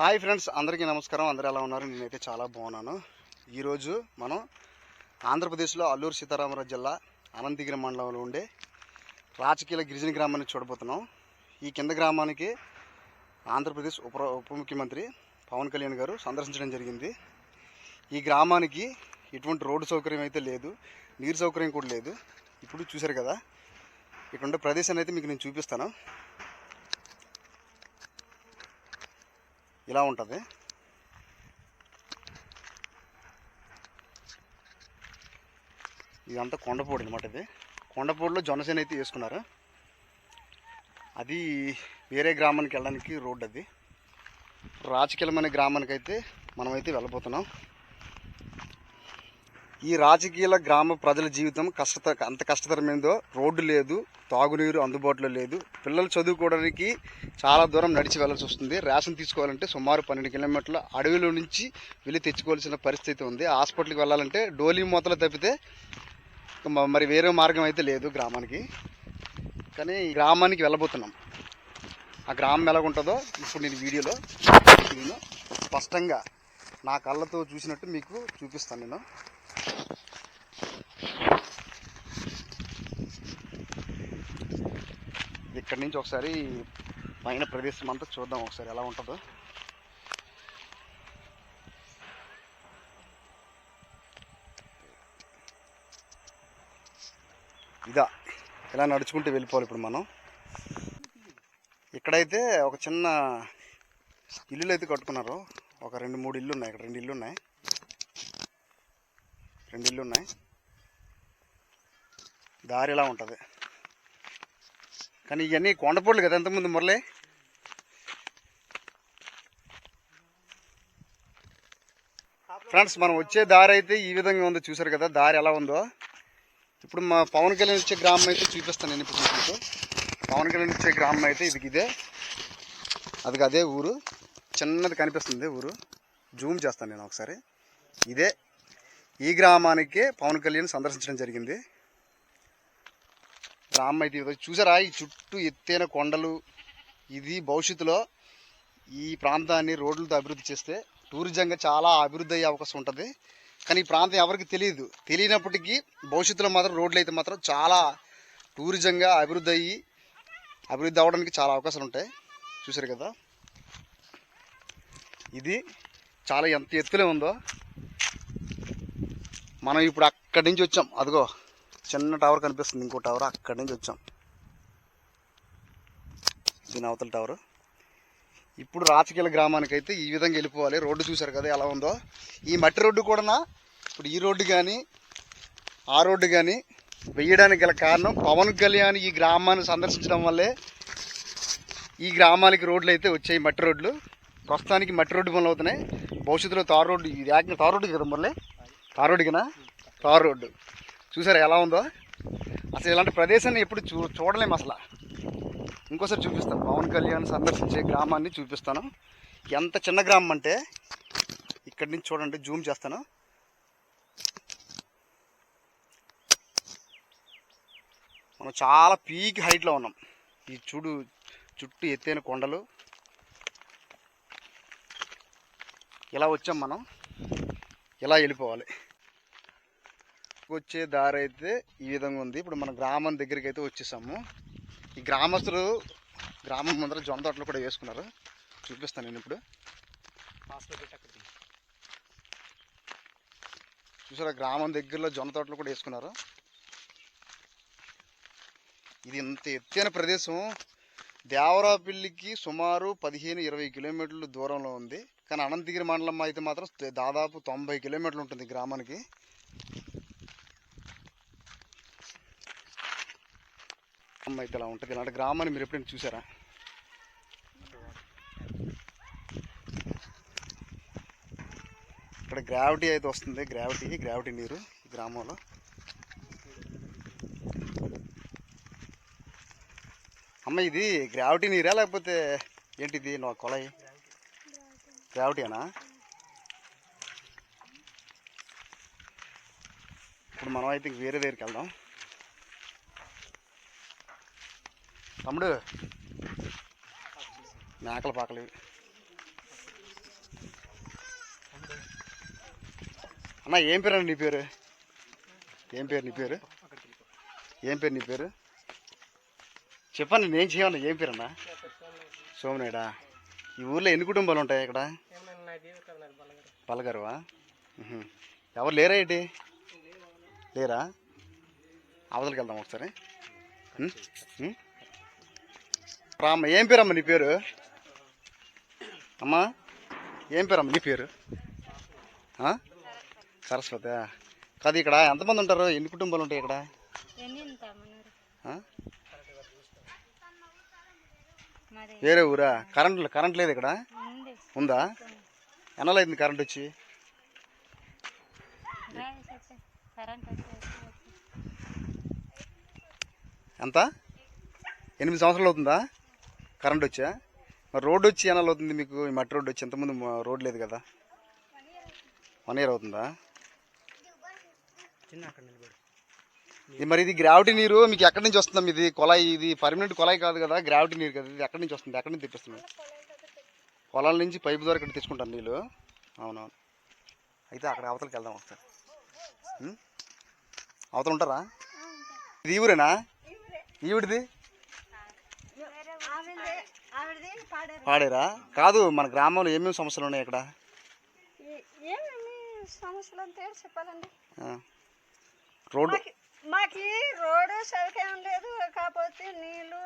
Hi friends అందరికీ నమస్కారం. అందరు ఎలా ఉన్నారు? నేనైతే చాలా బాగున్నాను. ఈరోజు మనం ఆంధ్రప్రదేశ్లో అల్లూరు సీతారామరాజు జిల్లా అనంతగిరి మండలంలో ఉండే రాజకీయ గిరిజన గ్రామాన్ని చూడబోతున్నాం. ఈ కింద గ్రామానికి ఆంధ్రప్రదేశ్ ఉప ఉప ముఖ్యమంత్రి పవన్ కళ్యాణ్ గారు సందర్శించడం జరిగింది. ఈ గ్రామానికి ఎటువంటి రోడ్డు సౌకర్యం అయితే లేదు నీరు సౌకర్యం కూడా లేదు. ఇప్పుడు చూశారు కదా ఇక్కడ ఉండే ప్రదేశాన్ని అయితే మీకు నేను చూపిస్తాను. ఇలా ఉంటుంది. ఇదంతా కొండపూడి అనమాట ఇది. కొండపూడిలో జొన్నసేన అయితే వేసుకున్నారు అది వేరే గ్రామానికి వెళ్ళడానికి రోడ్ అది. రాజకీయమైన గ్రామానికి అయితే మనమైతే వెళ్ళబోతున్నాం. ఈ రాజకీయాల గ్రామ ప్రజల జీవితం కష్టత అంత కష్టతరమైందో రోడ్డు లేదు తాగునీరు అందుబాటులో లేదు. పిల్లలు చదువుకోవడానికి చాలా దూరం నడిచి వెళ్ళాల్సి వస్తుంది. రేషన్ తీసుకోవాలంటే సుమారు పన్నెండు కిలోమీటర్ల అడవిలో నుంచి వెళ్ళి తెచ్చుకోవాల్సిన పరిస్థితి ఉంది. హాస్పిటల్కి వెళ్ళాలంటే డోలీ మూతలు తప్పితే మరి వేరే మార్గం అయితే లేదు గ్రామానికి. కానీ ఈ గ్రామానికి వెళ్ళబోతున్నాం. ఆ గ్రామం ఎలాగుంటుందో ఇప్పుడు నేను వీడియోలో నేను స్పష్టంగా నా కళ్ళతో చూసినట్టు మీకు చూపిస్తాను నేను. ఇక్కడి నుంచి ఒకసారి పైన ప్రదేశం అంతా చూద్దాం ఒకసారి ఎలా ఉంటుందో. ఇదా ఇలా నడుచుకుంటూ వెళ్ళిపోవాలి ఇప్పుడు మనం. ఇక్కడైతే ఒక చిన్న ఇల్లులు అయితే కట్టుకున్నారు. ఒక రెండు మూడు ఇల్లు ఉన్నాయి ఇక్కడ రెండు ఇల్లు ఉన్నాయి రెండు ఇల్లు ఉన్నాయి దారి ఇలా ఉంటుంది? కానీ ఇవన్నీ కొండపూడలు కదా ఎంతమంది మురళి? ఫ్రెండ్స్ మనం వచ్చే దారి అయితే ఈ విధంగా ఉందో. చూసారు కదా దారి ఎలా ఉందో. ఇప్పుడు మా పవన్ కళ్యాణ్ వచ్చే గ్రామం అయితే చూపిస్తాను నేను ఇప్పుడు మీకు. పవన్ కళ్యాణ్ వచ్చే గ్రామం అయితే ఇది ఇదే. అది అదే ఊరు. చిన్నది కనిపిస్తుంది ఊరు. జూమ్ చేస్తాను నేను ఒకసారి. ఇదే ఈ గ్రామానికి పవన్ కళ్యాణ్ సందర్శించడం జరిగింది. గ్రామం చూసారా? ఈ చుట్టూ ఎత్తైన కొండలు ఇది భవిష్యత్తులో ఈ ప్రాంతాన్ని రోడ్లతో అభివృద్ధి చేస్తే టూరిజంగా చాలా అభివృద్ధి అయ్యే అవకాశం ఉంటుంది. కానీ ఈ ప్రాంతం ఎవరికి తెలియదు. తెలియనప్పటికీ భవిష్యత్తులో మాత్రం రోడ్లు అయితే మాత్రం చాలా టూరిజంగా అభివృద్ధి అయ్యి అభివృద్ధి అవ్వడానికి చాలా అవకాశాలు ఉంటాయి. చూసారు కదా? ఇది చాలా ఎంత ఎత్తులో ఉందో. మనం ఇప్పుడు అక్కడి నుంచి వచ్చాం. అదిగో. చిన్న టవర్ కనిపిస్తుంది ఇంకో టవర్ అక్కడి నుంచి వచ్చాం. దీని అవతల టవర్. ఇప్పుడు రాచకీల గ్రామానికి అయితే ఈ విధంగా వెళ్ళిపోవాలి. రోడ్డు చూసారు కదా ఎలా ఉందో. ఈ మట్టి రోడ్డు కూడా ఇప్పుడు ఈ రోడ్డు కానీ ఆ రోడ్డు కానీ వేయడానికి గల కారణం పవన్ కళ్యాణ్ ఈ గ్రామాన్ని సందర్శించడం వల్లే ఈ గ్రామానికి రోడ్లు అయితే వచ్చాయి మట్టి రోడ్లు. ప్రస్తుతానికి మట్టి రోడ్డు పనులు అవుతున్నాయి. భవిష్యత్తులో తారు రోడ్డు ఇది యాక్చువల్ తారు రోడ్డు కదా మళ్ళీ తారు రోడ్డుకినా? తారు రోడ్డు. చూసారా ఎలా ఉందో? అసలు ఇలాంటి ప్రదేశాన్ని ఎప్పుడు చూ చూడలేము అసలు. ఇంకోసారి చూపిస్తాను. పవన్ కళ్యాణ్ సందర్శించే గ్రామాన్ని చూపిస్తాను. ఎంత చిన్న గ్రామం అంటే ఇక్కడి నుంచి చూడండి జూమ్ చేస్తాను. మనం చాలా పీక్ హైట్లో ఉన్నాం. ఈ చూడు చుట్టూ ఎత్తైన కొండలు. ఇలా వచ్చాం మనం. ఇలా వెళ్ళిపోవాలి. వచ్చే దారి అయితే ఈ విధంగా ఉంది. ఇప్పుడు మన గ్రామం దగ్గరికి అయితే వచ్చేసాము. ఈ గ్రామస్తులు గ్రామం ముందర జొన్న తోటలు కూడా వేసుకున్నారు. చూపిస్తాను నేను ఇప్పుడు. చూసారా గ్రామం దగ్గరలో జొన్న తోటలు కూడా వేసుకున్నారు. ఇది ఇంత ఎత్తైన ప్రదేశం. దేవరాపల్లికి సుమారు పదిహేను ఇరవై కిలోమీటర్ల దూరంలో ఉంది. కానీ అనంతగిరి మండలం అయితే మాత్రం దాదాపు తొంభై కిలోమీటర్లు ఉంటుంది గ్రామానికి. గ్రామం అయితే ఇలా ఉంటుంది. ఇలాంటి గ్రామాన్ని మీరు ఎప్పుడైనా చూసారా? ఇక్కడ గ్రావిటీ అయితే వస్తుంది. గ్రావిటీ గ్రావిటీ నీరు గ్రామంలో. అమ్మ ఇది గ్రావిటీ నీరా లేకపోతే ఏంటిది? నా కొలయి. గ్రావిటీనా? ఇప్పుడు మనం అయితే వేరే దగ్గరికి వెళ్దాం. తమ్ముడు. మేకల పాకలు అన్న ఏం పేరు నీ పేరు? ఏం పేరు నీ పేరు? ఏం పేరు నీ పేరు? చెప్పండి నేను చేయాలి ఏం పేరు అన్న సోమనాయుడా. ఈ ఊర్లో ఎన్ని కుటుంబాలు ఉంటాయి ఇక్కడ? పలగరువా? ఎవరు లేరా ఏంటి? లేరా? అవతలకి వెళ్దాం ఒకసారి. రామ్మ ఏం పేరమ్మ నీ పేరు? అమ్మా ఏం పేరమ్మ నీ పేరు? సరస్వతి. కాదు ఇక్కడ ఎంతమంది ఉంటారు? ఎన్ని కుటుంబాలు ఉంటాయి ఇక్కడ? వేరే ఊరా? కరెంట్ కరెంట్ లేదు ఇక్కడ? ఉంది. ఎన్నలైంది కరెంట్ వచ్చి. ఎంత? ఎనిమిది సంవత్సరాలు అవుతుందా? కరెంట్ వచ్చా? మరి రోడ్డు వచ్చి ఎన్నాళ్ళు అవుతుంది మీకు? ఈ మట్టి రోడ్డు వచ్చి ఎంతమంది రోడ్ లేదు కదా. వన్ ఇయర్ అవుతుందా? ఇది మరి ఇది గ్రావిటీ నీరు మీకు ఎక్కడి నుంచి వస్తుందా ఇది కొలాయి ఇది పర్మనెంట్ కొలాయి కాదు కదా గ్రావిటీ నీరు కదా ఇది ఎక్కడి నుంచి వస్తుంది? ఎక్కడి నుంచి తెప్పిస్తుంది పొలాల నుంచి పైపు ద్వారా ఇక్కడ తెచ్చుకుంటాను నీళ్ళు. అవునవును. అయితే అక్కడ అవతలకి వెళ్దాం ఒకసారి? అవతల ఉంటారా. ఇది ఈ ఊరేనా? ఈవిడిది పాడారు? కాదు మన గ్రామంలో ఏమేమి సమస్యలు ఉన్నాయి ఇక్కడ ఏమేమి సమస్యలు అంటే చెప్పాలండి. రోడ్డు మాకి రోడ్డు సరికేం లేదు కాకపోతే నీళ్ళు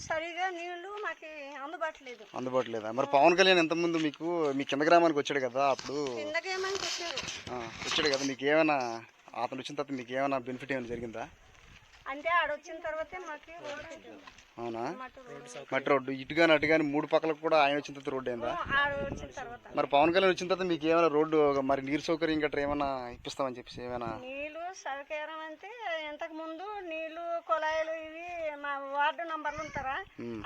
సరిగా నీళ్ళు మాకి అందుబాటు లేదు అందుబాటులో లేదా మరి పవన్ కళ్యాణ్ ఎంతమంది మీకు మీ కింద గ్రామానికి వచ్చాడు కదా అప్పుడు? కిందకి ఏమని వచ్చారు ఆ, వచ్చాడు కదా మీకు ఏమైనా అతను వచ్చిన తర్వాత మీకు ఏమైనా బెనిఫిట్ ఏమైనా జరిగిందా? అంటే ఆడొచ్చిన తర్వాతే మాకి. అవునా? మట్టి రోడ్డు. ఇటు కానీ అటు కానీ మూడు పక్కలకు కూడా ఆయన వచ్చిన తర్వాత రోడ్డు అయిందా? ఆడ వచ్చిన తర్వాత. మరి పవన్ కళ్యాణ్ వచ్చిన తర్వాత మీకు ఏమైనా రోడ్డు మరి నీరు సౌకర్యం గట్రా ఏమైనా ఇప్పిస్తామని చెప్పేసి ఏమైనా? నీళ్ళు సౌకర్యం అంటే ఇంతకు ముందు నీళ్ళు కుళాయిలు ఇవి మా వార్డు నంబర్లు ఉంటారా?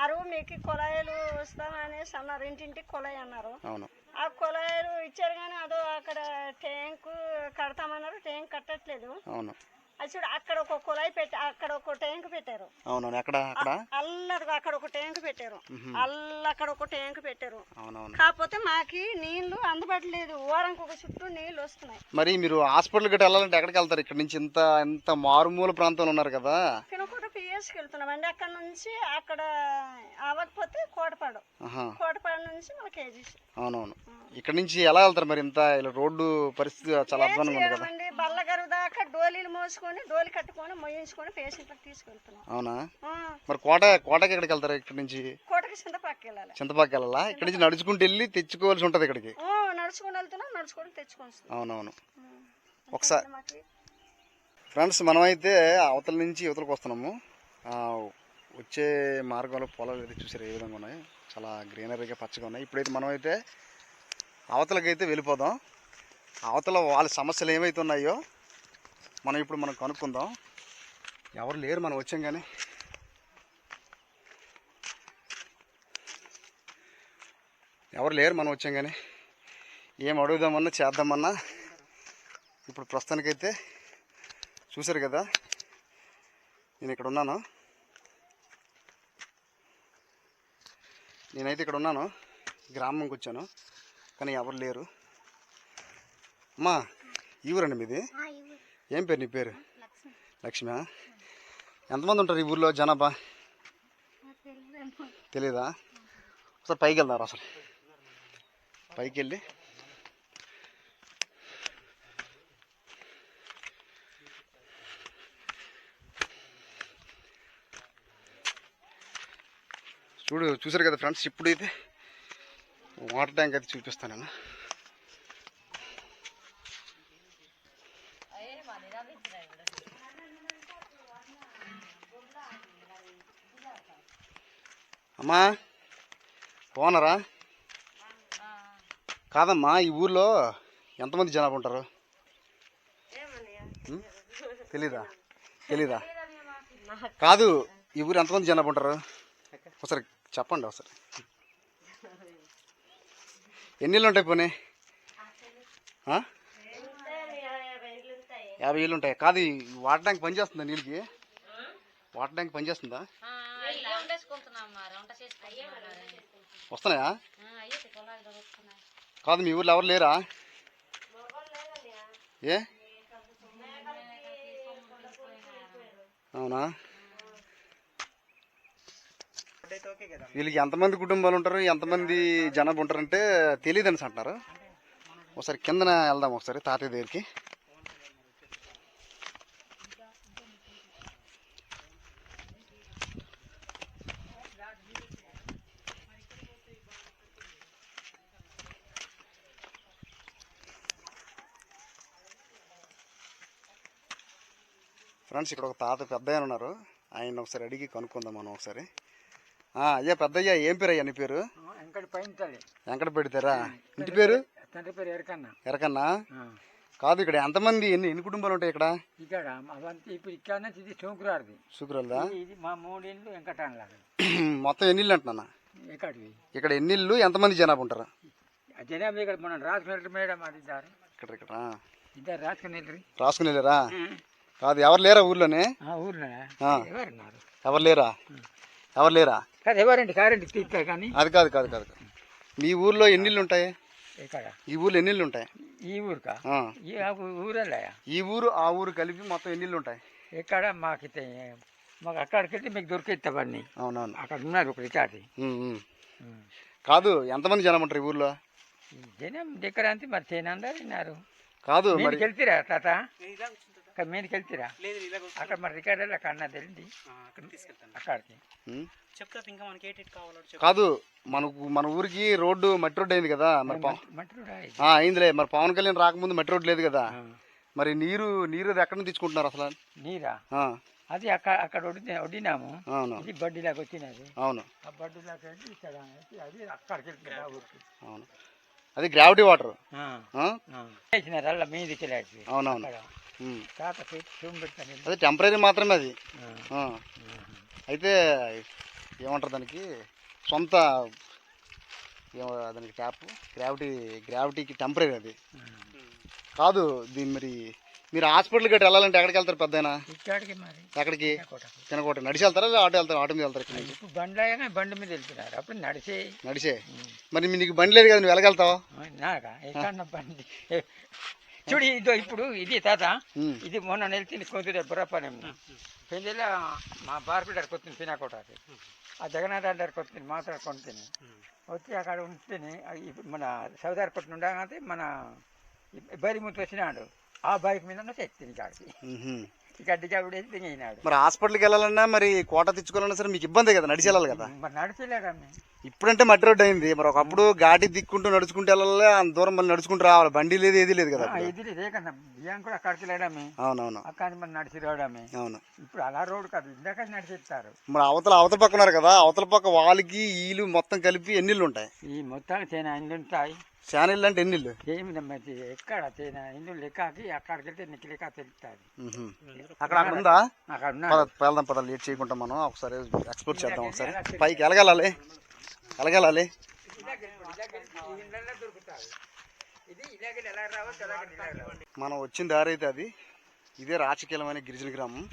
అరువు మీకు కుళాయిలు వస్తామనేసి అన్నారు. ఇంటింటికి కుళాయి అన్నారు. అవును. ఆ కుళాయిలు ఇచ్చారు కానీ అదో అక్కడ ట్యాంకు కడతామన్నారు. ట్యాంక్ కట్టట్లేదు. అవును. అది చూడు అక్కడ ఒక కుళాయి పెట్టి అక్కడ ఒక ట్యాంక్ పెట్టారు. అవునవును ఎక్కడ అక్కడ? అల్లదిగా అక్కడ ఒక ట్యాంక్ పెట్టారు. అల్ల అక్కడ ఒక ట్యాంక్ పెట్టారు. అవునవును. కాకపోతే మాకి నీళ్ళు అందుబాటు లేదు ఓరంకి ఒక చుట్టూ నీళ్ళు వస్తున్నాయి. మరి మీరు హాస్పిటల్ గట్రా వెళ్ళాలంటే ఎక్కడికి వెళ్తారు? ఇక్కడ నుంచి ఇంత ఇంత మారుమూల ప్రాంతంలో ఉన్నారు కదా? పిఎస్కి వెళ్తున్నాం అండి అక్కడ నుంచి అక్కడ అవ్వకపోతే కోటపాడు. కోటపాడు నుంచి మన కేజీస్ అవునవును. ఇక్కడ నుంచి ఎలా వెళ్తారు మరి ఇంత? ఇలా రోడ్డు పరిస్థితి చాలా అధ్వానంగా ఉంది కదా. బల్లగరు దాకా డోలీలు మోసుకొని డోలి కట్టుకొని మొయ్యించుకొని పేషెంట్లకు తీసుకెళ్తున్నాం. అవునా? మరి కోట కోటకి ఎక్కడికి వెళ్తారు ఇక్కడ నుంచి? కోటకి చింత పక్కకి వెళ్ళాలి. చింతపాకి వెళ్ళాలా? ఇక్కడ నుంచి నడుచుకుంటూ వెళ్ళి తెచ్చుకోవాల్సి ఉంటుంది ఇక్కడికి. నడుచుకొని వెళ్తున్నాం నడుచుకొని తెచ్చుకొని. అవునవును. ఒకసారి ఫ్రెండ్స్ మనమైతే అవతల నుంచి యువతలకు వస్తున్నాము. వచ్చే మార్గంలో పొలాలు అయితే చూసారు ఏ విధంగా ఉన్నాయి? చాలా గ్రీనరీగా పచ్చగా ఉన్నాయి. ఇప్పుడైతే మనమైతే అవతలకైతే వెళ్ళిపోదాం. అవతల వాళ్ళ సమస్యలు ఏమైతే ఉన్నాయో మనం ఇప్పుడు మనం కనుక్కుందాం. ఎవరు లేరు మనం వచ్చాం కానీ ఎవరు లేరు మనం వచ్చాం కానీ ఏం అడుగుదామన్నా చేద్దామన్నా. ఇప్పుడు ప్రస్తుతానికైతే చూశారు కదా. నేను ఇక్కడ ఉన్నాను. నేనైతే ఇక్కడ ఉన్నాను. గ్రామంకి వచ్చాను. కానీ ఎవరు లేరు. అమ్మా ఈ ఊరండి మీది? ఏం పేరు నీ పేరు? లక్ష్మి. ఎంతమంది ఉంటారు ఈ ఊర్లో జనాభా? తెలీదా? ఒకసారి పైకి వెళ్దాం అసలు. పైకి వెళ్ళి. చూడు చూసారు కదా ఫ్రెండ్స్ ఇప్పుడైతే వాటర్ ట్యాంక్ అయితే చూపిస్తాను నేను. అమ్మా బాగున్నారా? కాదమ్మా ఈ ఊర్లో ఎంతమంది జనాభా ఉంటారు? తెలీదా? తెలీదా? కాదు ఈ ఊరు ఎంతమంది జనాభా ఉంటారు? ఒకసారి చెప్పండి ఒకసారి. ఎన్ని ఇళ్ళు ఉంటాయి పోనీ? యాభై ఇళ్ళు ఉంటాయి. కాదు వాటర్ ట్యాంక్ పనిచేస్తుందా నీళ్ళకి? వాటర్ ట్యాంక్ పనిచేస్తుందా? వస్తున్నాయా. కాదు మీ ఊర్లో ఎవరు లేరా? ఏ? అవునా? వీళ్ళకి ఎంతమంది కుటుంబాలు ఉంటారు? ఎంతమంది జనాభా ఉంటారంటే తెలియదు అనేసి అంటున్నారు. ఒకసారి కిందన వెళ్దాం ఒకసారి తాతయ్య దగ్గరికి. ఫ్రెండ్స్ ఇక్కడ ఒక తాత పెద్ద ఆయన ఉన్నారు. ఆయన ఒకసారి అడిగి కనుక్కుందాం మనం ఒకసారి. ఆ, అయ్యా పెద్దయ్యా ఏం పేరు అయ్యా నీ పేరు? వెంకట పెడతారా ఇంటి పేరు? తండ్రి పేరు ఎరకన్న. ఎరకన్నా? కాదు ఇక్కడ ఎంతమంది ఎన్ని ఎన్ని కుటుంబాలు ఉంటాయి ఇక్కడ? ఇక్కడ ఇప్పుడు ఇక్కడ ఇది శంకురాడిది శుక్రల్దా ఇది మా మూడేళ్ళు వెంకటన్నలాగా మొత్తం ఎన్ని ఇల్లు అంటున్నా ఎక్కడివి? ఇక్కడ ఎన్ని ఇల్లు ఎంతమంది జనాభా ఉంటారు? జనాభా ఇక్కడ మనం రాసుకుని మేడం అది ఇద్దరు. ఇక్కడ ఇక్కడ. ఇద్దరు రాసుకుని వెళ్ళి రాసుకుని వెళ్ళారా కాదు ఎవరు లేరా ఊర్లోనే. ఎవరున్నారు? ఎవరు లేరా? ఎవరు లేరా? కాదు ఎవరండి? కారండి తీస్తారు కానీ. అది కాదు కాదు కాదు. మీ ఊర్లో ఎన్ని ఉంటాయి ఇక్కడ ఈ ఊర్లో ఎన్ని ఉంటాయి ఈ ఊరుకా? ఊరలే ఈ ఊరు ఆ ఊరు కలిపి మొత్తం ఎన్ని ఉంటాయి ఎక్కడ? మాకు మాకు అక్కడికి వెళ్తే మీకు దొరికేస్తావన్నీ అవునవును. అక్కడ ఉన్నారు ఒక ఉమ్. కాదు ఎంతమంది జనం ఉంటారు ఈ ఊర్లో? జనం దగ్గర అంతే మరి చేయనందరు విన్నారు కాదు మరి వెళ్తారా తాత? అక్కడ మీదికి వెళ్తారా? అక్కడ మరి రికార్డు అక్కడ అన్న తెలియదు. అక్కడికి. చెప్తా ఇంకా మనకి ఏటి కావాలో చెప్పు కాదు మనకు మన ఊరికి రోడ్డు మట్టి రోడ్డు అయింది కదా మరి? ఆ, అయిందిలే మరి పవన్ కళ్యాణ్ రాకముందు మట్టి రోడ్డు లేదు కదా. మరి నీరు నీరు అది ఎక్కడి నుంచి తీసుకుంటున్నారు అసలు? నీరా? ఆ, అది అక్కడ అక్కడ వడ్డి వడ్డినాము అవును. ఇది బడ్డీలాగా వచ్చినది. అవును. ఆ బడ్డీలాగా వెళ్ళి ఇక్కడ అది అక్కడికి వెళ్తుంది అవును. అది గ్రావిటీ వాటర్ ఆ, ఆ? ఆ. వేసినారు అలా మీదికి వెళ్ళాడు అవునవును. తాత అది టెంపరీ మాత్రమే అది. అయితే ఏమంటారు దానికి? సొంత ఏమో దానికి ట్యాప్ గ్రావిటీ గ్రావిటీకి టెంపరీ అది. కాదు దీని మరి మీరు హాస్పిటల్ గట్టి వెళ్ళాలంటే ఎక్కడికి వెళ్తారు మరి. ఎక్కడికి. తినకోట. నడిచి వెళ్తారా? ఆటో వెళ్తారు? ఆటో మీద వెళ్తారు ఇక్కడ బండ్లు బండి మీద వెళ్తున్నారు. అప్పుడు నడిచే. నడిచే. మరి నీకు బండి లేదు కదా నువ్వు వెళ్ళగలుగుతావు? బండి? చూడు ఇదో ఇప్పుడు ఇది తాత. ఇది మొన్న నెలిచింది కొద్దిగా బుర్రపనం. పెళ్ళిలో మా బార్బిడారు కొత్తింది పినాకోటకి ఆ జగన్నాథ్ అంటారు కొత్తింది మాట్లాడుకుంటుంది వచ్చి అక్కడ ఈ- మన సౌదార్పట్నం ఉండగానే మన బైరి ముందు వచ్చినాడు. ఆ బైక్ మీద తెచ్చింది కాడికి. ఉహుం. ఈ గడ్డి మరి హాస్పిటల్కి వెళ్ళాలన్నా మరి కోట తెచ్చుకోవాలన్నా సరే మీకు ఇబ్బంది కదా నడిచి వెళ్ళాలి కదా? మరి నడిచలేడమ్మి ఇప్పుడంటే మట్టి రోడ్డు అయింది. మరి ఒకప్పుడు ఘాటి దిక్కుంటూ నడుచుకుంటూ వెళ్ళాలి అంత దూరం మళ్ళీ నడుచుకుంటూ రావాలి. బండి లేదు ఏది లేదు కదా అప్పుడు. ఇది లేకన్నా బియ్యం కూడా అక్కడికి లేడమ్మి అవునవును. అక్కడ మరి నడిచి రావడమే అవును. ఇప్పుడు అలా రోడ్డు కాదు. ఇందాక నడిచిస్తారు. మరి అవతల అవతల పక్క ఉన్నారు కదా అవతల పక్క వాళ్ళకి వీళ్ళు మొత్తం కలిపి ఎన్ని ఇళ్ళు ఉంటాయి? ఈ మొత్తానికి ఉంటాయి. ఇళ్ళు అంటే ఎన్ని ఏమి నమ్మది ఎక్కడ ఇల్లు లెక్కకి అక్కడికి వెళ్తే నీకు లెక్క తెలుస్తుంది. అక్కడ అక్కడ ఉందా? వెళ్దాం పద లేట్ చేయకుండా మనం. ఒకసారి ఎక్స్ప్లోర్ చేద్దాం ఒకసారి. పైకి ఎలగలాలి. ఎలగలాలి. ఇది ఇలాగే ఎలా రావచ్చు అలాగే ఇలాగే రావచ్చు. మనం వచ్చిన దారి అయితే అది. ఇదే రాచకీయమైన గిరిజన గ్రామం.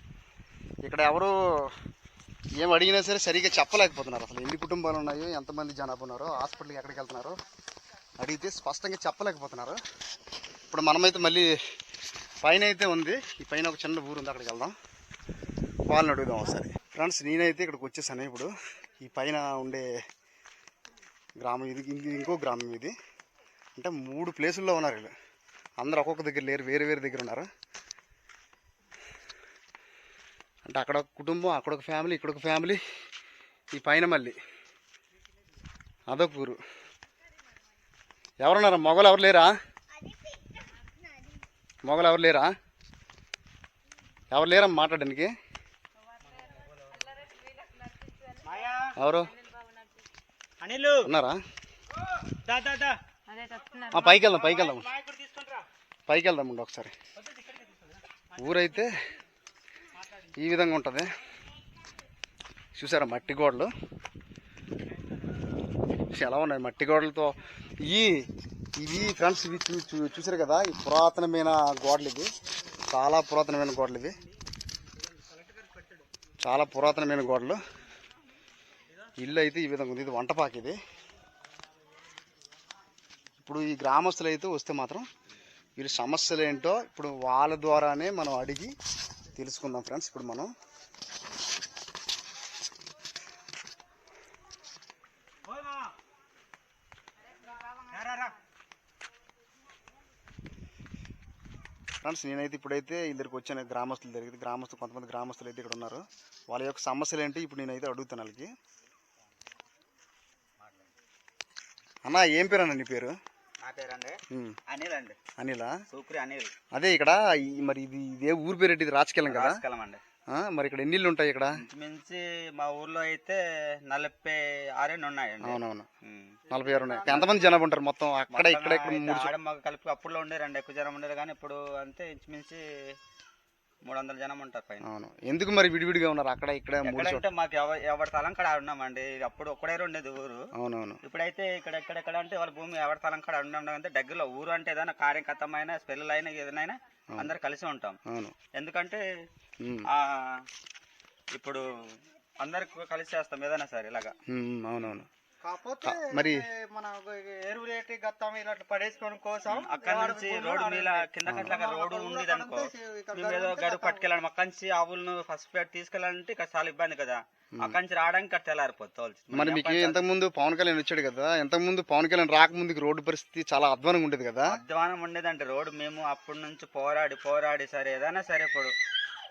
ఇక్కడ ఎవరు ఏం అడిగినా సరే సరిగ్గా చెప్పలేకపోతున్నారు. అసలు ఎన్ని కుటుంబాలు ఉన్నాయో ఎంతమంది జనాభా ఉన్నారో హాస్పిటల్కి ఎక్కడికి వెళ్తున్నారో. అడిగితే స్పష్టంగా చెప్పలేకపోతున్నారు. ఇప్పుడు మనమైతే మళ్ళీ పైన అయితే ఉంది. ఈ పైన ఒక చిన్న ఊరు ఉంది. అక్కడికి వెళ్దాం. వాళ్ళని అడుగుదాం ఒకసారి. ఫ్రెండ్స్ నేనైతే ఇక్కడికి వచ్చేసాను. ఇప్పుడు ఈ పైన ఉండే గ్రామం ఇది ఇంకో గ్రామం ఇది. అంటే మూడు ప్లేసుల్లో ఉన్నారు వీళ్ళు. అందరూ ఒక్కొక్క దగ్గర లేరు. వేరే వేరే దగ్గర ఉన్నారు. అంటే అక్కడ ఒక కుటుంబం అక్కడ ఒక ఫ్యామిలీ ఇక్కడ ఒక ఫ్యామిలీ. ఈ పైన మళ్ళీ అదొక ఊరు. ఎవరున్నారా? మొగలు ఎవరు లేరా? మొగలు ఎవరు లేరా? ఎవరు లేరా మాట్లాడడానికి? ఎవరు? అనిల్. ఉన్నారా? దా దా దా. ఆ, పైకి వెళ్దాం పైకి వెళ్దాం పైకి వెళ్దాం ఉండు ఒకసారి. ఊరైతే ఈ విధంగా ఉంటుంది. చూసారా మట్టి గోడలు? ఎలా ఉన్నాయి మట్టి గోడలతో? ఈ ఇవి ఫ్రెండ్స్ ఇవి చూ- చూసారు కదా? ఈ పురాతనమైన గోడలు ఇవి. చాలా పురాతనమైన గోడలు ఇవి. చాలా పురాతనమైన గోడలు. ఇల్లు అయితే ఈ విధంగా ఉంది. ఇది వంటపాక ఇది. ఇప్పుడు ఈ గ్రామస్తులు అయితే వస్తే మాత్రం వీరి సమస్యలు ఏంటో ఇప్పుడు వాళ్ళ ద్వారానే మనం అడిగి తెలుసుకుందాం ఫ్రెండ్స్. ఇప్పుడు మనం ఫ్రెండ్స్ నేనైతే ఇప్పుడైతే ఇద్దరికి వచ్చాను గ్రామస్తుల దగ్గరికి గ్రామస్తులు కొంతమంది గ్రామస్తులు అయితే ఇక్కడ ఉన్నారు. వాళ్ళ యొక్క సమస్యలు ఏంటి ఇప్పుడు నేనైతే అడుగుతాను వాళ్ళకి. అన్న ఏం పేరు? అన్న నీ పేరు అనిల్ అండి. అనిలా? అదే ఇక్కడ మరి ఇది ఇదే ఊరు పేరు రాజకీయం కదా? అండి. మరి ఇక్కడ ఎన్ని ఇళ్ళు ఉంటాయి ఇక్కడ? ఇంచుమించి మా ఊర్లో అయితే నలభై ఆరేళ్ళు ఉన్నాయండి. అవునవును. నలభై ఆరు ఉన్నాయి. ఎంతమంది జనాభా ఉంటారు మొత్తం? అక్కడ ఇక్కడ కలిపి అప్పుడులో ఉండేరండి ఎక్కువ జనం ఉండేది కానీ ఇప్పుడు అంతే ఇంచుమించి మూడు వందల జనం ఉంటారు పైన. అవును. ఎందుకు మరి విడివిడిగా ఉన్నారు? అక్కడ ఇక్కడ ఎక్కడంటే మాకు ఎవ- ఎవరి స్థలం కాడ ఉన్నామండి. అప్పుడు ఒక్కడే ఉండేది ఊరు. అవునవును. ఇప్పుడైతే ఇక్కడ ఎక్కడెక్కడ అంటే వాళ్ళ భూమి ఎవరి స్థలం కాడ ఉన్నాం అంటే దగ్గరలో ఊరు అంటే ఏదైనా కార్యకర్తమైన పెళ్ళైనా ఏదైనా అందరు కలిసి ఉంటాం. అవును. ఎందుకంటే ఇప్పుడు అందరికి కలిసి చేస్తాం ఏదైనా సరే ఇలాగా. అవునవును. కాకపోతే మరి మన ఎరువు రేటు గత్తం ఇలా పడేసుకోవడం కోసం అక్కడ నుంచి రోడ్డు మీద కింద రోడ్డు ఉంది అనుకో మేము ఏదో గడుపు పట్టుకెళ్ళాలి అక్కడి నుంచి ఆవులను ఫస్ట్ ప్లేట్ తీసుకెళ్ళాలంటే ఇక్కడ చాలా ఇబ్బంది కదా. అక్కడి నుంచి రావడానికి ఇక్కడ తెల్లారిపోతుంది. మరి మీకు ఇంతకు ముందు పవన్ కళ్యాణ్ వచ్చాడు కదా ఇంతకు ముందు పవన్ కళ్యాణ్ రాకముందుకి రోడ్డు పరిస్థితి చాలా అధ్వానంగా ఉండేది కదా? అధ్వానం ఉండేదంటే రోడ్డు మేము అప్పటి నుంచి పోరాడి పోరాడి సరే ఏదైనా సరే ఇప్పుడు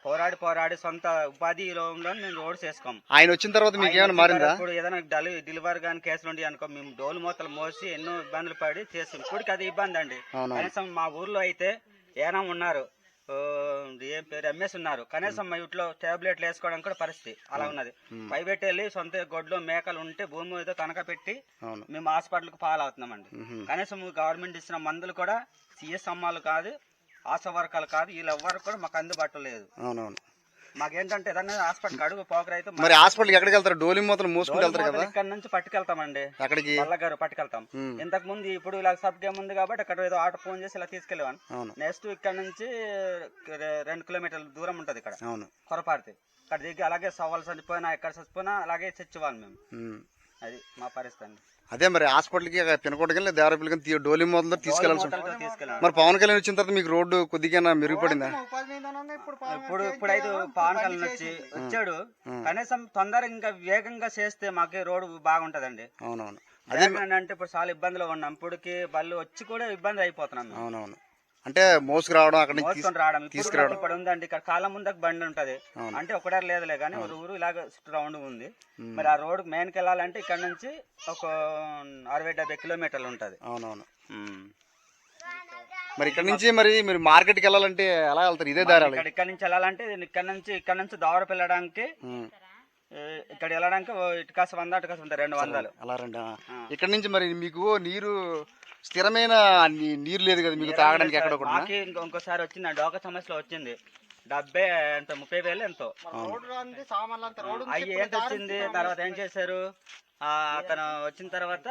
పోరాడి పోరాడి సొంత ఉపాధిలో మేము రోడ్డు చేసుకోం ఆయన వచ్చిన తర్వాత మీకు ఏమైనా మారిందా? ఇప్పుడు ఏదైనా డెలి డెలివరీ కానీ కేసులు ఉండి అనుకో మేము డోలు మూతలు మోసి ఎన్నో ఇబ్బందులు పడి చేస్తాం. ఇప్పటికి అది ఇబ్బంది అండి. కనీసం మా ఊర్లో అయితే ఏనం ఉన్నారు ఏం పేరు ఎంఎస్ ఉన్నారు. కనీసం మా ఇంట్లో టాబ్లెట్లు వేసుకోవడం కూడా పరిస్థితి అలా ఉన్నది. ప్రైవేట్ వెళ్ళి సొంత గొడ్లు మేకలు ఉంటే భూమి ఏదో తనఖా పెట్టి మేము హాస్పిటల్కి పాలవుతున్నామండి. మ్మ్. కనీసం గవర్నమెంట్ ఇచ్చిన మందులు కూడా సిఎస్ అమ్మాలు కాదు ఆశా వర్గాలు కాదు వీళ్ళెవ్వరు కూడా మాకు అందుబాటులో లేదు. అవునవును. మాకేంటంటే ఏదన్నా హాస్పిటల్ అడుగు పోకరైతే మరి హాస్పిటల్కి ఎక్కడికి వెళ్తారు? డోలి మూతలు మోసుకుంటూ వెళ్తారు కదా? ఇక్కడ నుంచి పట్టుకెళ్తామండి. అక్కడికి? బల్లగారు పట్టుకెళ్తాం. ఇంతకు ముందు ఇప్పుడు ఇలా సబ్ గేమ్ ఉంది కాబట్టి అక్కడ ఏదో ఆటో ఫోన్ చేసి ఇలా తీసుకెళ్ళేవాను నెక్స్ట్ ఇక్కడ నుంచి రెండు కిలోమీటర్ల దూరం ఉంటది ఇక్కడ. అవును. కొరపారితే. ఇక్కడ దిగి అలాగే సవాల్ చనిపోయినా ఎక్కడ చచ్చిపోయినా అలాగే తెచ్చేవాళ్ళు మేము. అది మా పరిస్థితి అదే మరి హాస్పిటల్కి పినకొట్టకి దేవరపల్లికి డోలి మూతలతో తీసుకెళ్ళాల్సి ఉంటుంది. మరి పవన్ కళ్యాణ్ వచ్చిన తర్వాత మీకు రోడ్డు కొద్దిగా మెరుగుపడిందా? ఇప్పుడు ఇప్పుడు ఇప్పుడైతే చేయాలా? పవన్ కళ్యాణ్ వచ్చి. వచ్చాడు. కనీసం తొందరగా ఇంకా వేగంగా చేస్తే మాకే రోడ్డు బాగుంటదండి. అవునవును. వేగంగా అంటే ఇప్పుడు చాలా ఇబ్బందులు ఉన్నాం. ఇప్పటికి బళ్ళు వచ్చి కూడా ఇబ్బంది అయిపోతున్నాం. అవునవును. అంటే మోసుకురావడం అక్కడి నుంచి రావడం. తీసుకురావడం. ఇప్పుడు ఉందండి ఇక్కడ కాలం ముందుకు బండి ఉంటది. అంటే ఒకటే లేదులే కానీ ఒక ఊరు ఇలాగ రౌండ్ ఉంది. మరి ఆ రోడ్ మెయిన్కి వెళ్ళాలంటే ఇక్కడ నుంచి ఒక అరవై డెబ్బై కిలోమీటర్లు ఉంటది. అవునవును. మరి ఇక్కడ నుంచి మరి మీరు మార్కెట్కి వెళ్ళాలంటే ఎలా వెళ్తారు? ఇదే దారి ఇక్కడ నుంచి వెళ్ళాలంటే ఇక్కడ నుంచి ఇక్కడ నుంచి వెళ్ళడానికి ఉమ్. ఏ, ఇక్కడ వెళ్ళడానికి ఇటుకాస వంద ఇటుకాస ఉంటాయి రెండు వందలు. అలా రండి. ఇక్కడ నుంచి మరి మీకు నీరు స్థిరమైన నీరు లేదు కదా మీకు తాగడానికి ఎక్కడ కూడా మాకి ఇంకో- ఇంకోసారి వచ్చింది డోక సమస్యలో వచ్చింది. డెబ్బై ఎంత ముప్పై వేలు ఎంతో. అవి ఏంటి వచ్చింది తర్వాత ఏం చేశారు? ఆ అతను వచ్చిన తర్వాత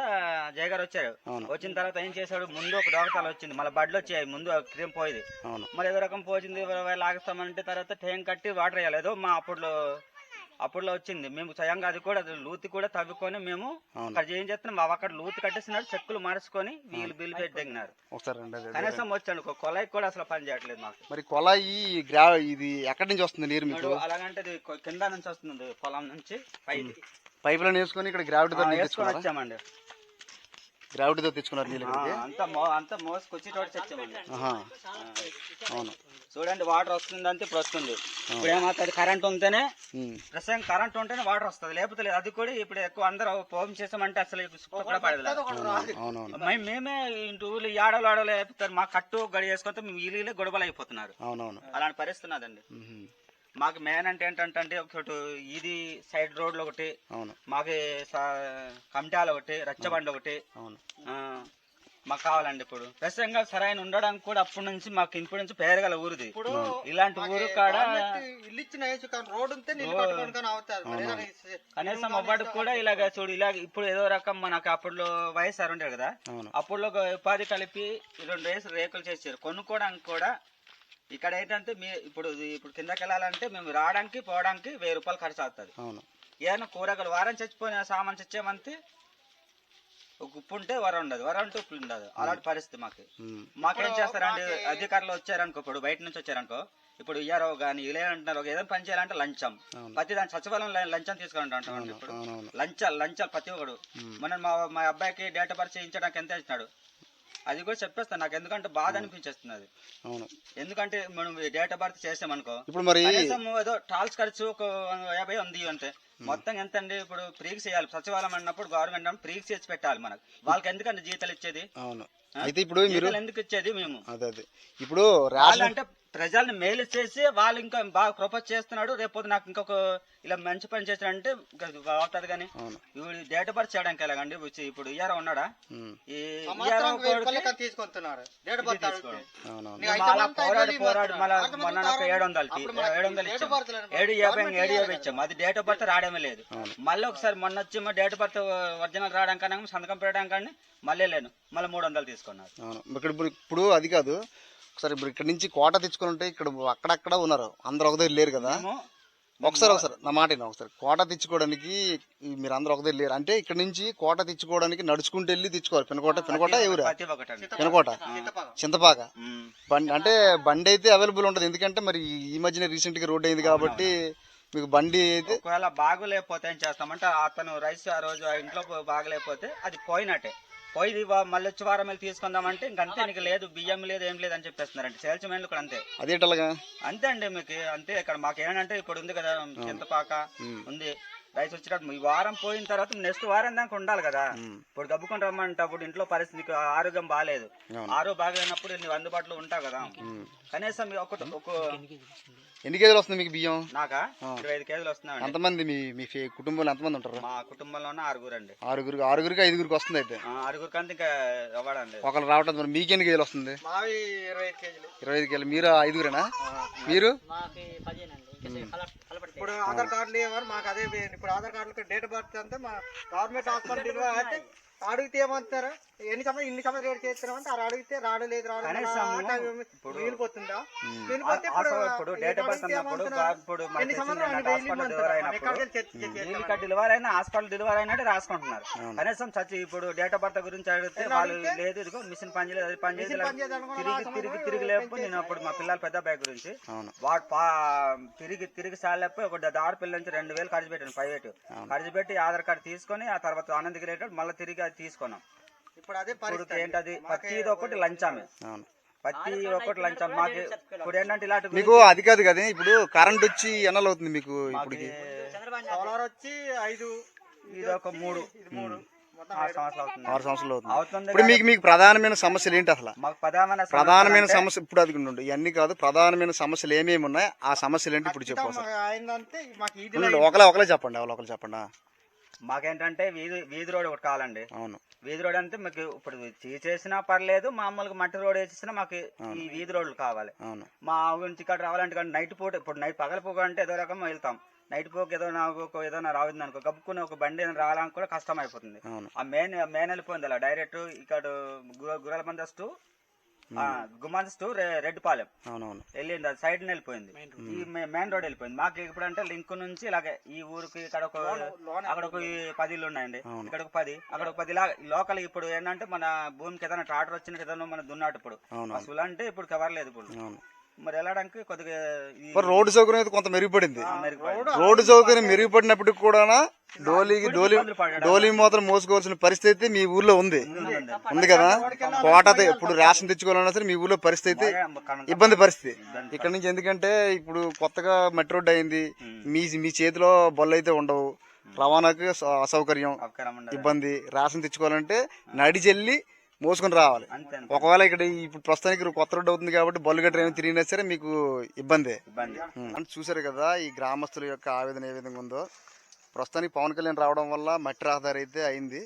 జయ గారు వచ్చారు. వచ్చిన తర్వాత ఏం చేశాడు? ముందు ఒక దోకతాలు వచ్చింది. మళ్ళీ బడ్లు వచ్చాయి ముందు క్రీమ్ పోయింది. మరి ఏదో రకం పోయింది లాగిస్తామంటే తర్వాత టైం కట్టి వాటర్ వేయాలి. ఏదో మా అప్పుడులో అప్పుడులో వచ్చింది. మేము స్వయంగా అది కూడా అది లూతి కూడా తవ్వుకొని మేము. అక్కడ ఏం చేస్తున్నాం? మా అక్కడ లూతి కట్టేసినారు చెక్కులు మార్చుకొని వీళ్ళు బిల్లు పెట్టి దిగినారు. కనీసం వచ్చాను కొలాయి కూడా అసలు పని చేయట్లేదు మాకు. మరి కొలాయి ఇది ఎక్కడి నుంచి వస్తుంది నీరు మీకు? ఇప్పుడు అలాగంటే కింద నుంచి వస్తుంది పొలం నుంచి పైకి. పైపులను వేసుకొని ఇక్కడ తెచ్చుకున్నారా? వచ్చామండి. గ్రావిటీతో తెచ్చుకున్నారు నీళ్ళు అంతా మో అంతా తెచ్చామండి. అవును. చూడండి వాటర్ వస్తుంది అంటే ఇప్పుడు వస్తుంది. ఇప్పుడు ఏమవుతుంది? కరెంట్ ఉంటేనే. ప్రస్తుతం కరెంట్ ఉంటేనే వాటర్ వస్తుంది. లేకపోతే లేదు అది కూడా ఇప్పుడు ఎక్కువ అందరూ ఫోన్ చేసామంటే అసలు కూడా మేము మేమే ఇంటి ఊళ్ళు ఈ ఆడలు అయిపోతారు మా కట్టు గడి చేసుకుంటే మేము వీళ్ళు గొడవలు అయిపోతున్నారు. అవునవును. అలాంటి పరిస్థితి ఉన్నదండి ఉహుం. మాకు మెయిన్ అంటే ఏంటంటే ఒకటి ఇది సైడ్ రోడ్లు ఒకటి అవును. మాకు కమిటాలు ఒకటి రచ్చబండి ఒకటి. అవును. ఆ, మాకు కావాలండి ఇప్పుడు. ప్రస్తుతంగా సరైన ఉండడానికి కూడా అప్పటి నుంచి మాకు ఇప్పటి నుంచి పేరగల ఊరిది. ఇప్పుడు ఇలాంటి ఊరు కాడ ఇల్లు ఇచ్చిన రోడ్డు ఉంటే నీళ్ళు పట్టుకొని కానీ అవుతారు. మరి ఏదైనా ఇస్తే- కనీసం అవ్వడానికి కూడా ఇలాగ చూడు ఇలాగ ఇప్పుడు ఏదో రకం మనకు అప్పట్లో వైఎస్ఆర్ ఉంటాడు కదా. అవును. అప్పుడులో ఒక ఉపాధి కలిపి రెండు రేసు రేకులు చేసారు కొనుక్కోవడానికి కూడా ఇక్కడ ఏంటంటే మీ ఇప్పుడు ఇప్పుడు కిందకి వెళ్ళాలంటే మేము రావడానికి పోవడానికి వెయ్యి రూపాయలు ఖర్చు అవుతుంది. అవును. ఏదైనా కూరగాయలు వారం చచ్చిపోయిన సామాన్ చచ్చామంతే ఒక ఉప్పు ఉంటే వర ఉండదు. వర ఉంటే ఉప్పు ఉండదు. అలాంటి పరిస్థితి మాకు. మాకేం చేస్తారండి అధికారులు వచ్చారనుకో ఇప్పుడు బయట నుంచి వచ్చారనుకో ఇప్పుడు ఇయ్యారో కానీ ఇలా అంటున్నారు ఒక ఏదైనా పని చేయాలంటే లంచం. ప్రతి దాని సచివాలయం లంచం తీసుకుంటా అంటాం ఇప్పుడు. లంచాలు లంచాలు ప్రతి ఒక్కడు. మన మా మా అబ్బాయికి డేటా బర్త్ చేయించడానికి ఎంత ఇచ్చినాడు అది కూడా చెప్పేస్తాను. నాకు ఎందుకంటే బాధ అనిపించేస్తుంది అది. అవును. ఎందుకంటే మనం డేట్ ఆఫ్ బర్త్ చేసామనుకో ఇప్పుడు మరి ఏదో టాల్స్ ఖర్చు ఒక యాభై ఉంది అంటే మొత్తం ఎంత అండి? ఇప్పుడు ఫ్రీకి చేయాలి. సచివాలయం అన్నప్పుడు గవర్నమెంట్ ఫ్రీకి చేసి పెట్టాలి మనకు. వాళ్ళకి ఎందుకండి జీతాలు ఇచ్చేది? అవును. అయితే ఇప్పుడు మీరు ఎందుకు ఇచ్చేది మేము? అదే అదే. ఇప్పుడు రేషన్ అంటే ప్రజల్ని మేలు చేసి వాళ్ళు ఇంకా బాగా ప్రపోజ్ చేస్తున్నాడు. రేపు నాకు ఇంకొక ఇలా మంచి పని చేసినంటే అవుతుంది కానీ డేట్ ఆఫ్ బర్త్ చేయడానికి ఎలాగండి? వచ్చి ఇప్పుడు ఇయ్యారా ఉన్నాడా. ఈ డేట్ అంతా పోరాడి పోరాడి. మళ్ళా మొన్న? ఏడు వందలకి మనకి ఏడు వందలు డేట్ ఇచ్చాం. ఏడు యాభై ఏడు యాభై ఇచ్చాం. అది డేట్ ఆఫ్ బర్త్ రావడమే లేదు. మళ్ళీ ఒకసారి మొన్న వచ్చి మా డేట్ ఆఫ్ బర్త్ ఒరిజినల్ రావడానికి కానీ సంతకం పెట్టడానికి కానీ మళ్ళీ లేను. మళ్ళీ మూడు వందలు తీసుకున్నారు అవును. ఇక్కడ ఇప్పుడు ఇప్పుడు అది కాదు. ఒకసారి ఇప్పుడు ఇక్కడ నుంచి కోట తెచ్చుకుని ఉంటే ఇక్కడ అక్కడక్కడ ఉన్నారు. అందరు ఒక దగ్గర లేరు కదా. ఒకసారి ఒకసారి నా మాట ఒకసారి. కోట తెచ్చుకోవడానికి మీరు అందరు ఒక దగ్గర లేరు. అంటే ఇక్కడ నుంచి కోట తెచ్చుకోవడానికి నడుచుకుంటూ వెళ్ళి తెచ్చుకోవాలి. పినకోట పినకోట ఎవరు? పినకోట. చింతపాక. బండి అంటే బండి అయితే అవైలబుల్ ఉంటుంది. ఎందుకంటే మరి ఈ మధ్యన రీసెంట్గా రోడ్ అయింది కాబట్టి మీకు బండి అయితే ఒకవేళ బాగలేకపోతే ఏం చేస్తామంటే అతను రైస్ ఆ రోజు ఆ ఇంట్లో బాగలేకపోతే అది పోయినట్టే. పోయి మళ్ళీ వచ్చి వారం వెళ్ళి తీసుకుందామంటే ఇంకంతే నీకు లేదు బియ్యం లేదు ఏం లేదు అని చెప్పేస్తున్నారండి. సేల్స్ మెన్లు కూడా అంతే. అదేటలాగా? అంతే అండి మీకు అంతే. ఇక్కడ మాకు ఏంటంటే ఇప్పుడు ఉంది కదా చింతపాక ఉంది. రైస్ వచ్చినప్పుడు ఈ వారం పోయిన తర్వాత నెక్స్ట్ వారం దాకా ఉండాలి కదా. ఇప్పుడు గబ్బుకొని రమ్మంటే అప్పుడు ఇంట్లో పరిస్థితి నీకు ఆరోగ్యం బాగాలేదు. ఆరోగ్యం బాగాలేనప్పుడు నువ్వు అందుబాటులో ఉంటావు కదా. కనీసం మీ ఒక ఒక ఎన్ని కేజీలు వస్తుంది మీకు బియ్యం? నాకా? ఇరవై ఐదు కేజీలు వస్తున్నాయండి. ఎంతమంది మీ మీ కుటుంబంలో ఎంతమంది ఉంటారు? మా కుటుంబంలోనే ఆరుగురు అండి. ఆరుగురికి ఆరుగురికి ఐదుగురికి వస్తుంది అయితే. ఆ, ఆరుగురు కంటే ఇంకా అవ్వడండి ఒకళ్ళు రావటం మరి మీకు ఎన్ని కేజీలు వస్తుంది? మావి ఇరవై ఐదు కేజీలు. ఇరవై ఐదు కేజీలు. మీరు ఐదుగురేనా? మీరు? ఇప్పుడు ఆధార్ కార్డులు ఇవ్వరు మాకు అదే. ఇప్పుడు ఆధార్ కార్డులు డేట్ ఆఫ్ బర్త్ అంతా మా గవర్నమెంట్ హాస్పిటల్ అయితే అడిగితే ఏమంటారు? ఎన్ని సంవత్సరం ఇన్ని సంవత్సరాలు రేట్ చేస్తున్నామంటే అది అడిగితే రాడు లేదు రాడు అలా మిగిలిపోతుందా? ఇప్పుడు సమయం డేట్ ఆఫ్ బర్త్ అన్నప్పుడు ఇప్పుడు హాస్పిటల్. డెలివరీ అయినా హాస్పిటల్ డెలివరీ అయినట్టు రాసుకుంటున్నారు కనీసం చచ్చి ఇప్పుడు డేట్ ఆఫ్ బర్త్ గురించి అడిగితే వాళ్ళు లేదు ఇదిగో మిషన్ పని చేయలేదు అది పని చేయలేదు. తిరిగి తిరిగి తిరిగి లేకపోతే నేను అప్పుడు మా పిల్లల పెద్ద బ్యాగ్ గురించి వాడు తిరిగి తిరిగి సాలేకపోయి ఒక దారి పిల్లల నుంచి రెండు వేలు ఖర్చు పెట్టాను ప్రైవేట్. ఖర్చు పెట్టి ఆధార్ కార్డు తీసుకొని ఆ తర్వాత ఆనందగిరి మళ్ళీ తిరిగి అది తీసుకున్నాం. ఇప్పుడు అదే ఇప్పుడు పరిస్థితి. ఏంటది? ప్రతి ఒక్కటి లంచమే. అవును. ప్రతి ఒక్కటి లంచం. మాకు ఇప్పుడు ఏంటంటే ఇలాంటి మీకు అది కాదు కదా ఇప్పుడు కరెంట్ వచ్చి ఎన్నలు అవుతుంది మీకు ఇప్పటికి? సోలార్ వచ్చి ఐదు ఇది ఒక మూడు. ఇది మూడు. మొత్తం ఆరు సంవత్సరాలు అవుతుంది. ఇప్పుడు మీకు మీకు ప్రధానమైన సమస్యలు ఏంటి అసలు? మాకు ప్రధానమైన సమస్య ప్రధానమైన అంటే సమస్య ఇప్పుడు అది ఉండు ఇవన్నీ కాదు ప్రధానమైన సమస్యలు ఏమేమి ఉన్నాయి ఆ సమస్యలు ఏంటి ఇప్పుడు చెప్పు అసలు. అయిందంటే మాకు ఇది ఉండండి, ఒకలే ఒకలే చెప్పండి ఒకలే ఒకలే చెప్పండి? మాకేంటంటే వీధి వీధి రోడ్ ఒకటి కావాలండి. అవును. వీధి రోడ్ అంటే మాకు ఇప్పుడు చేసినా పర్లేదు మామూలుగా మట్టి రోడ్ వేసేసినా మాకు ఈ వీధి రోడ్లు కావాలి. అవును. మా నుంచి ఇక్కడ రావాలంటే కానీ నైట్ పూట ఇప్పుడు నైట్ పగల పూట అంటే ఏదో రకం వెళ్తాం. నైట్ పూట ఏదో నాకు ఒక ఏదైనా రావద్దు అనుకో గబ్బుకుని ఒక బండి ఏదైనా రావాలని కూడా కష్టం అయిపోతుంది ఆ మెయిన్ మెయిన్ వెళ్ళిపోయింది అలా డైరెక్ట్ ఇక్కడ గుర్రాల మందస్తు గుమాన్స్తు రెడ్ పాలెం అవునవును. వెళ్ళింది అది సైడ్ వెళ్ళిపోయింది. ఈ మెయిన్ రోడ్ వెళ్ళిపోయింది. మాకు ఇప్పుడు అంటే లింక్ నుంచి ఇలాగే ఈ ఊరికి ఇక్కడ ఒక అక్కడ ఒక పది ఇల్లు ఉన్నాయండి. ఇక్కడ ఒక పది అక్కడ ఒక పది ఇలా లోకల్ ఇప్పుడు ఏంటంటే మన భూమికి ఏదైనా ట్రాక్టర్ వచ్చిన ఏదైనా మన దున్నాటు ఇప్పుడు. అసలు అంటే ఇప్పుడు కవర్ లేదు ఇప్పుడు. అవును. మరి వెళ్ళడానికి కొద్దిగా ఈ మరి రోడ్డు సౌకర్యం అయితే కొంత మెరుగుపడింది. మెరుగుపడింది. రోడ్డు సౌకర్యం మెరుగుపడినప్పటికి కూడా డోలీకి డోలీ డోలీ మూతలు మోసుకోవాల్సిన పరిస్థితి మీ ఊర్లో ఉంది. ఉంది కదా? కోట తె- ఇప్పుడు రేషన్ తెచ్చుకోవాలన్నా సరే మీ ఊర్లో పరిస్థితి ఇబ్బంది పరిస్థితి. ఇక్కడ నుంచి ఎందుకంటే ఇప్పుడు కొత్తగా మట్టి రోడ్డు అయింది. మీ మీ చేతిలో బళ్ళు అయితే ఉండవు. రవాణాకి అసౌకర్యం అవకాశం ఉండదు. ఇబ్బంది. రేషన్ తెచ్చుకోవాలంటే నడిచెల్లి మోసుకొని రావాలి. ఒకవేళ ఇక్కడ ఇప్పుడు ప్రస్తుతానికి కొత్త రోడ్డు అవుతుంది కాబట్టి బళ్ళు గట్రా ఏమి తిరిగినా సరే మీకు ఇబ్బందే. ఇబ్బంది. అంటే చూసారు కదా ఈ గ్రామస్తుల యొక్క ఆవేదన ఏ విధంగా ఉందో. ప్రస్తుతానికి పవన్ కళ్యాణ్ రావడం వల్ల మట్టి రహదారి అయితే అయింది.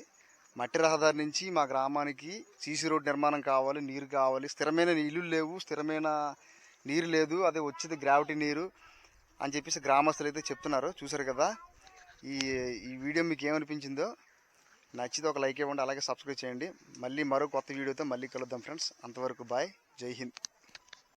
మట్టి రహదారి నుంచి మా గ్రామానికి సీసీ రోడ్ నిర్మాణం కావాలి నీరు కావాలి. స్థిరమైన ఇల్లు లేవు స్థిరమైన నీరు లేదు. అదే వచ్చేది గ్రావిటీ నీరు అని చెప్పేసి గ్రామస్తులు అయితే చెప్తున్నారు. చూసారు కదా? ఈ ఈ వీడియో మీకు ఏమనిపించిందో? నచ్చితే ఒక లైక్ ఇవ్వండి అలాగే సబ్స్క్రైబ్ చేయండి. మళ్ళీ మరో కొత్త వీడియోతో మళ్ళీ కలుద్దాం ఫ్రెండ్స్. అంతవరకు బాయ్. జై హింద్.